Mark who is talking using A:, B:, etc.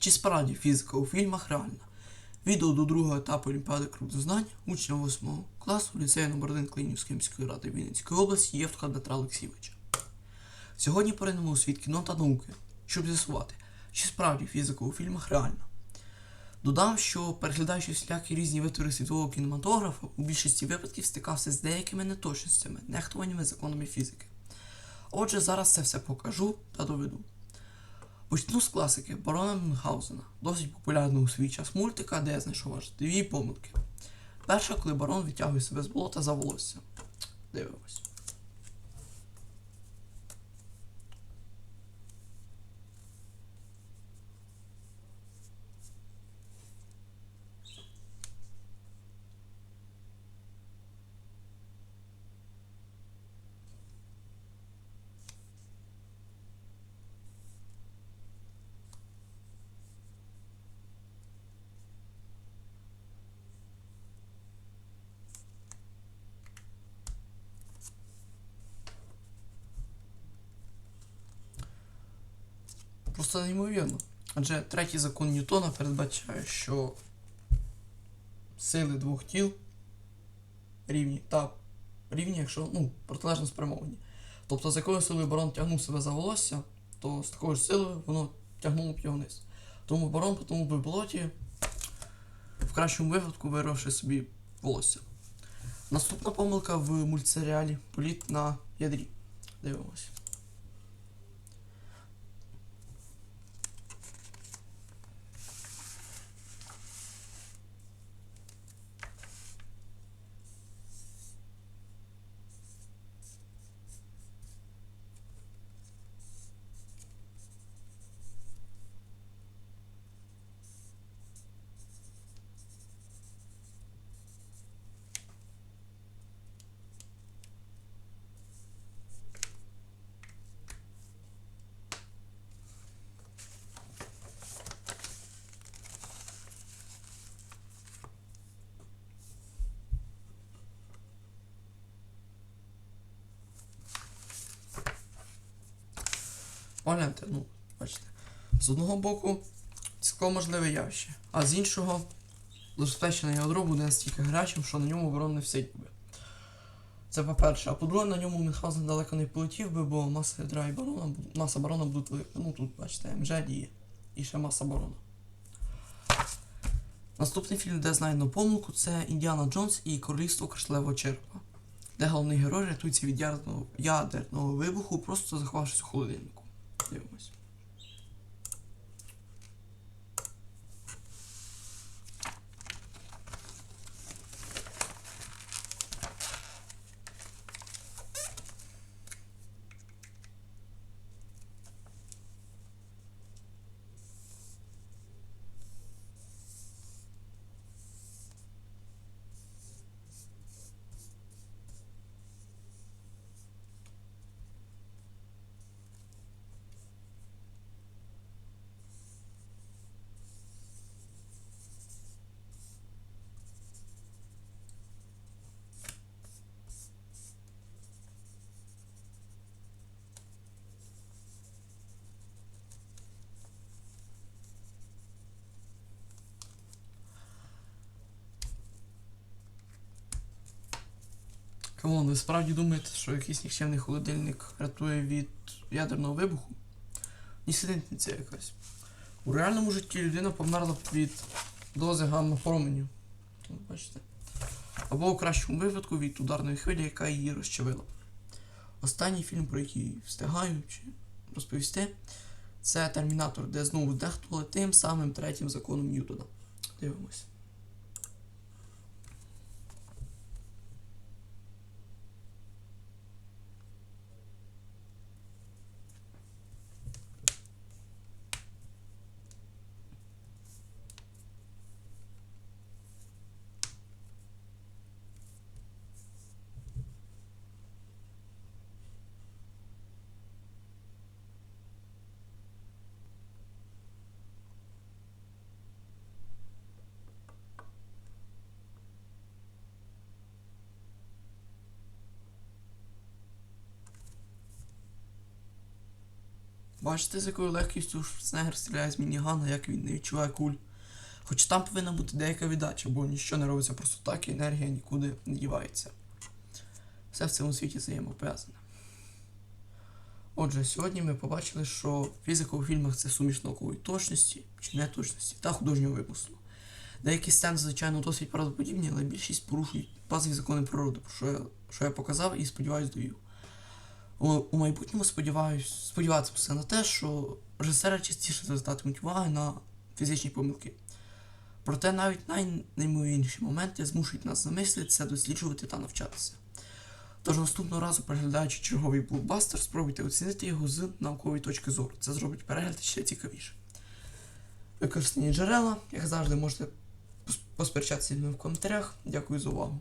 A: Чи справді фізика у фільмах реальна? Відео до другого етапу Олімпіади крутознань учня 8 класу ліцею номер 1 Клинівської міської ради Вінницької області Євтуха Дмитра Олексійовича. Сьогодні поринемо у світ кіно та науки, щоб з'ясувати, чи справді фізика у фільмах реальна. Додам, що переглядаючи всілякі різні витвори світового кінематографу, у більшості випадків стикався з деякими неточностями, нехтуваннями законами фізики. Отже, зараз це все покажу та доведу. Почну з класики Барона Мюнхгаузена, досить популярного у свій час мультика, де я знайшов аж дві помилки. Перша, коли барон витягує себе з болота за волосся. Дивимось. Просто неймовірно. Адже третій закон Ньютона передбачає, що сили двох тіл рівні та рівні, якщо ну, протилежно спрямовані. Тобто, з якою силою барон тягнув себе за волосся, то з такою ж силою воно тягнуло б його вниз. Тому барон по тому би болоті в кращому випадку вирвавши собі волосся. Наступна помилка в мультсеріалі Політ на ядрі. Дивимось. Погляньте, ну, бачите. З одного боку, цілком можливе явище, а з іншого, забезпечене ядро буде настільки гарячим, що на ньому оборон не всидів би. Це по-перше. А по-друге, на ньому Мюнхгаузен далеко не полетів би, бо маса ядра і барона, маса барона будуть велика. Ну тут, бачите, МЖ діє. І ще маса барона. Наступний фільм, де знайдено помилку, це Індіана Джонс і Королівство Кришталевого черепа, де головний герой рятується від ядерного, ядерного вибуху, просто заховавшись у холодильнику. Дивимось. Камон, ви справді думаєте, що якийсь нікчемний холодильник рятує від ядерного вибуху? Нісенітниця якась. У реальному житті людина померла від дози гамма променю. Бачите? Або у кращому випадку від ударної хвилі, яка її розчавила. Останній фільм, про який встигаю чи розповісти, це Термінатор, де знову дехто тим самим третім законом Ньютона. Дивимось. Бачите, з якою легкістю Шварценеггер стріляє з мінігана, як він не відчуває куль. Хоч там повинна бути деяка віддача, бо ніщо не робиться просто так, і енергія нікуди не дівається. Все в цьому світі взаємопов'язане. Отже, сьогодні ми побачили, що фізика у фільмах це суміш наукової точності чи неточності та художнього вимислу. Деякі сцени, звичайно, досить правдоподібні, але більшість порушують базові закони природи, що я, що я показав і сподіваюсь довів. У, майбутньому сподіваюсь, сподіватися на те, що режисери частіше звертатимуть увагу на фізичні помилки. Проте навіть найнеймовірніші моменти змушують нас замислитися, досліджувати та навчатися. Тож наступного разу, переглядаючи черговий блокбастер, спробуйте оцінити його з наукової точки зору. Це зробить перегляд ще цікавіше. Використані джерела, як завжди, можете посперечатися в коментарях. Дякую за увагу.